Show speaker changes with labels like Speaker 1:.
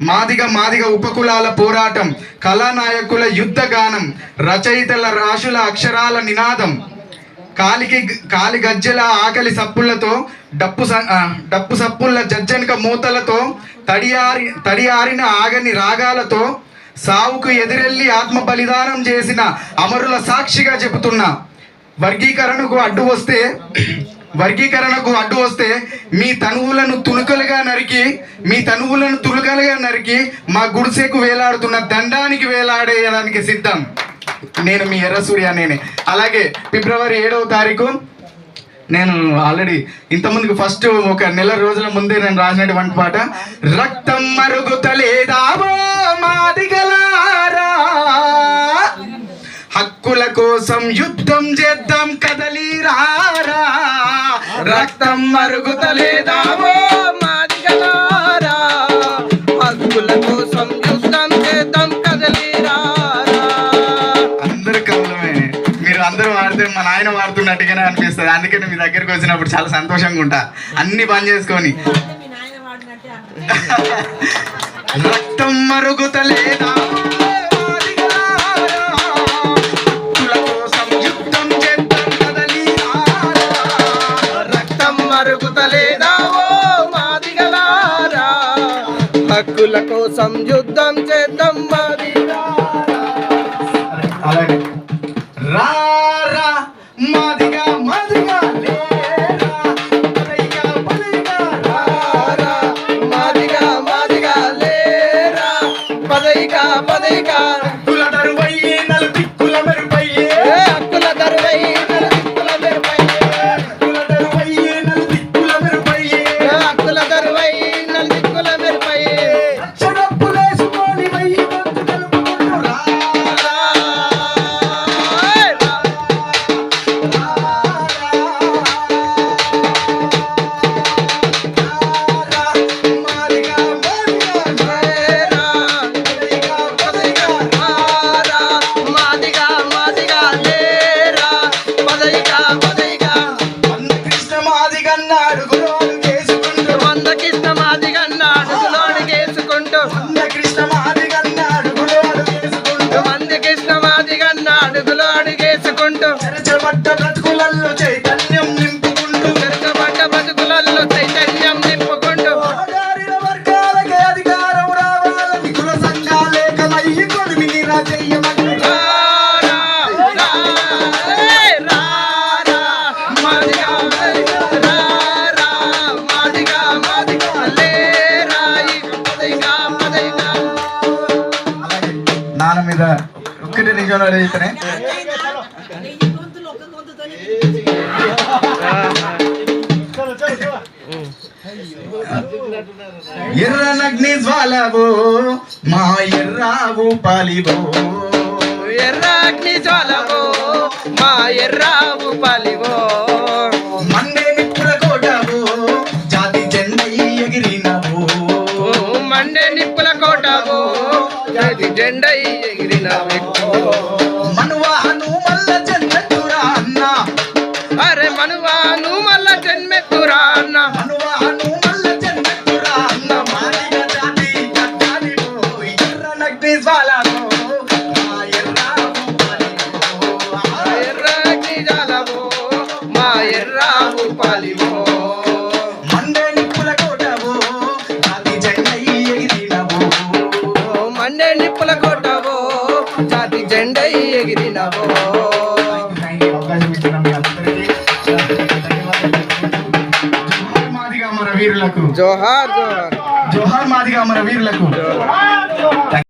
Speaker 1: మాదిగ మాదిగ ఉపకులాల పోరాటం కళానాయకుల యుద్ధ గానం రచయితల రాశుల అక్షరాల నినాదం కాలికి కాలి గజ్జెల ఆకలి సప్పులతో డప్పు స- డప్పు సప్పుల జజ్జనిక మూతలతో తడియారి తడియారిన ఆగని రాగాలతో సావుకు ఎదురెళ్ళి ఆత్మ బలిదానం చేసిన అమరుల సాక్షిగా చెబుతున్నా వర్గీకరణకు అడ్డు వస్తే వర్గీకరణకు అడ్డు వస్తే మీ తనువులను తుణుకలుగా నరికి మీ తనువులను తుణుకలుగా నరికి మా గుడిసెకు వేలాడుతున్న దండానికి వేలాడేయడానికి సిద్ధం. నేను మీ ఎర్రసూర్య నేనే. అలాగే ఫిబ్రవరి ఏడవ తారీఖు నేను ఆల్రెడీ ఇంతమందికి ఫస్ట్ ఒక నెల రోజుల ముందే నేను రాసినటువంటి పాట రక్తం మరుగుతలేదావో మాదిగలారా హక్కుల కోసం యుద్ధం చేద్దాం కదలిరారా? రక్తం మరుగుతలేదావో
Speaker 2: మాదిగలారా హక్కుల కోసం యుద్ధం చేద్దాం కదలిరారా.
Speaker 1: అందరు కవులమే మీరు అందరూ వాడితే మా నాయన వాడుతున్నట్టుగానే అనిపిస్తుంది. అందుకని మీ దగ్గరికి వచ్చినప్పుడు చాలా సంతోషంగా ఉంటా. అన్ని బంద్ చేసుకొని. రక్తం మరుగుతలేదా హక్కుల కోసం యుద్ధం చేద్దాం
Speaker 2: మాదిగలారా
Speaker 1: అలాగే. రా రా మాదిగా కృష్ణ మాదిగన్నాడు గురువులు చేసుకుంటూ.
Speaker 2: వందకిష్ట మాదిగన్నాడు లోడిగేసుకుంటూ
Speaker 1: అన్న కృష్ణ మాదిగన్నాడు గురువులు చేసుకుంటూ.
Speaker 2: మందికిష్ట మాదిగన్నాడు లోడిగేసుకుంటూ
Speaker 1: చెరచబడ్డ బ్రతుకులలో చైతన్యం మీద ఒక్కటి నిజం అడిగితేనే ఎర్రనగ్ని జ్వాలవో మా ఎర్రావు పాలివో.
Speaker 2: ఎర్ర అగ్ని జ్వాలవో మా ఎర్రావు పలివో.
Speaker 1: మండే నిప్పుల కోటవో జాతి జెండై ఎగిరినవో.
Speaker 2: మండే నిప్పుల కోటవో. జెండ ఎగిరిన వ్యక్తి.
Speaker 1: మనువాహను మల్ల జన్నెత్తురా అన్న.
Speaker 2: అరే మనువాను మల్ల జన్మెత్తురా అన్న.
Speaker 1: మనువాహను మల్ల జన్నెత్తురా అన్న. మాదిగ జాతి ఎర్రావు పాలివో
Speaker 2: ఎర్ర అగ్ని జ్వాలవో మా ఎర్రావు పలివో
Speaker 1: మండే నిప్పుల కోటవో జాతి జెండ ఎగిరినవో.
Speaker 2: జోహార్ జోహార్.
Speaker 1: జోహార్ మాదిగా అమర వీరులకు.